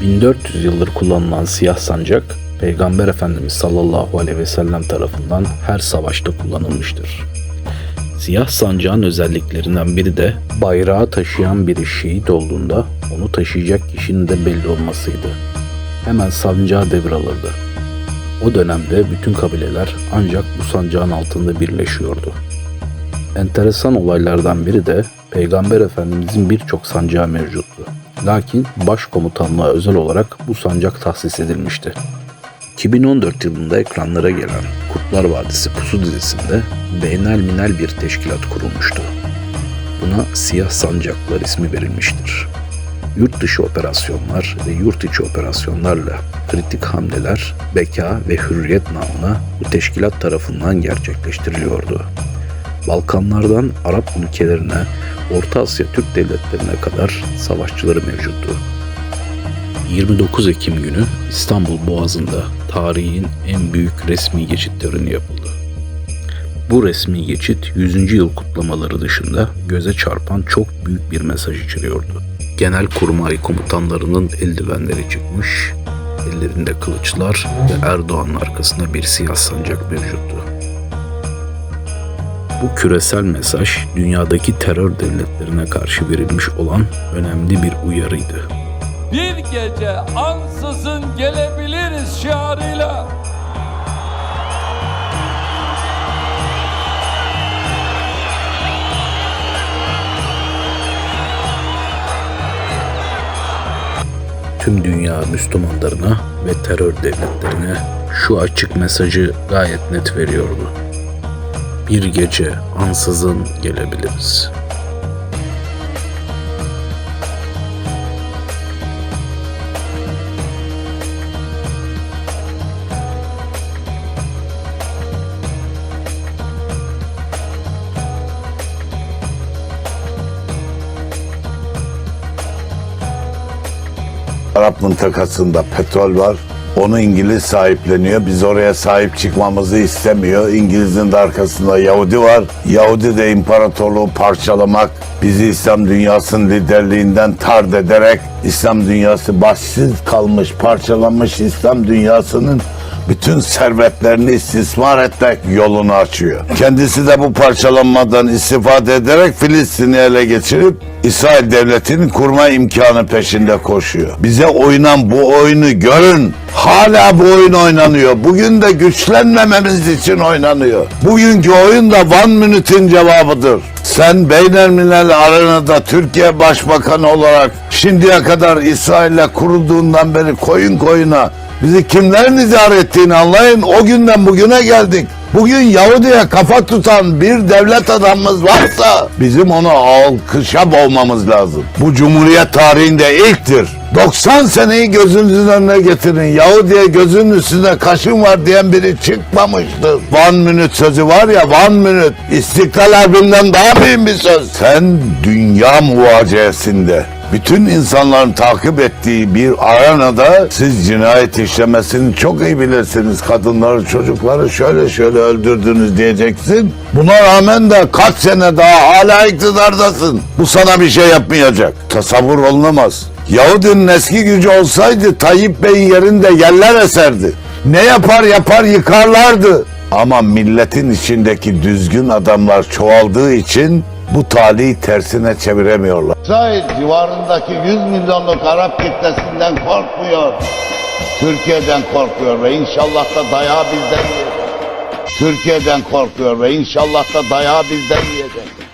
1400 yıldır kullanılan siyah sancak, Peygamber Efendimiz sallallahu aleyhi ve sellem tarafından her savaşta kullanılmıştır. Siyah sancağın özelliklerinden biri de bayrağı taşıyan biri şehit olduğunda onu taşıyacak kişinin de belli olmasıydı. Hemen sancağı devralırdı. O dönemde bütün kabileler ancak bu sancağın altında birleşiyordu. Enteresan olaylardan biri de Peygamber Efendimizin birçok sancağı mevcuttu. Lakin başkomutanlığa özel olarak bu sancak tahsis edilmişti. 2014 yılında ekranlara gelen Kurtlar Vadisi Pusu dizisinde beynel minel bir teşkilat kurulmuştu. Buna Siyah Sancaklar ismi verilmiştir. Yurt dışı operasyonlar ve yurt içi operasyonlarla kritik hamleler beka ve hürriyet namına bu teşkilat tarafından gerçekleştiriliyordu. Balkanlardan Arap ülkelerine, Orta Asya Türk devletlerine kadar savaşçıları mevcuttu. 29 Ekim günü İstanbul Boğazı'nda tarihin en büyük resmi geçit töreni yapıldı. Bu resmi geçit 100. yıl kutlamaları dışında göze çarpan çok büyük bir mesaj içeriyordu. Genelkurmay komutanlarının eldivenleri çıkmış, ellerinde kılıçlar ve Erdoğan'ın arkasında bir siyah sancak mevcuttu. Bu küresel mesaj dünyadaki terör devletlerine karşı verilmiş olan önemli bir uyarıydı. bir gece ansızın gelebiliriz şiarıyla tüm dünya Müslümanlarına ve terör devletlerine şu açık mesajı gayet net veriyordu. Bir gece ansızın gelebiliriz. Arap mıntakasında petrol var. Onu İngiliz sahipleniyor. Biz oraya sahip çıkmamızı istemiyor. İngiliz'in de arkasında Yahudi var. Yahudi de imparatorluğu parçalamak, bizi İslam dünyasının liderliğinden tard ederek İslam dünyası başsız kalmış, parçalanmış İslam dünyasının bütün servetlerini istismar etmek yolunu açıyor. Kendisi de bu parçalanmadan istifade ederek Filistin'i ele geçirip İsrail devletinin kurma imkanı peşinde koşuyor. Bize oynan bu oyunu görün. Hala bu oyun oynanıyor. Bugün de güçlenmememiz için oynanıyor. Bugünkü oyun da One Minute'in cevabıdır. Sen Beynelmilel arenada Türkiye Başbakanı olarak şimdiye kadar İsrail'le kurulduğundan beri koyun koyuna bizi kimlerin idare ettiğini anlayın. O günden bugüne geldik. Bugün Yahudi'ye kafa tutan bir devlet adamımız varsa bizim onu alkışa boğmamız lazım. Bu Cumhuriyet tarihinde ilktir. 90 seneyi gözünüzün önüne getirin. Yahudi'ye gözünün üstünde kaşın var diyen biri çıkmamıştır. One minute sözü var ya one minute. İstiklal Harbi'nden daha büyük bir söz. Sen dünya muvaceesinde bütün insanların takip ettiği bir arenada siz cinayet işlemesini çok iyi bilirsiniz. Kadınları, çocukları şöyle şöyle öldürdünüz diyeceksin. Buna rağmen de kaç sene daha hala iktidardasın. Bu sana bir şey yapmayacak. Tasavvur olunamaz. Yahudinin eski gücü olsaydı Tayyip Bey'in yerinde yerler eserdi. Ne yapar yapar yıkarlardı. Ama milletin içindeki düzgün adamlar çoğaldığı için bu talihi tersine çeviremiyorlar. İsrail civarındaki 100 milyonluk Arap kitlesinden korkmuyor. Türkiye'den korkuyor ve inşallah da dayağı bizden yiyecek. Türkiye'den korkuyor ve inşallah da dayağı bizden yiyecek.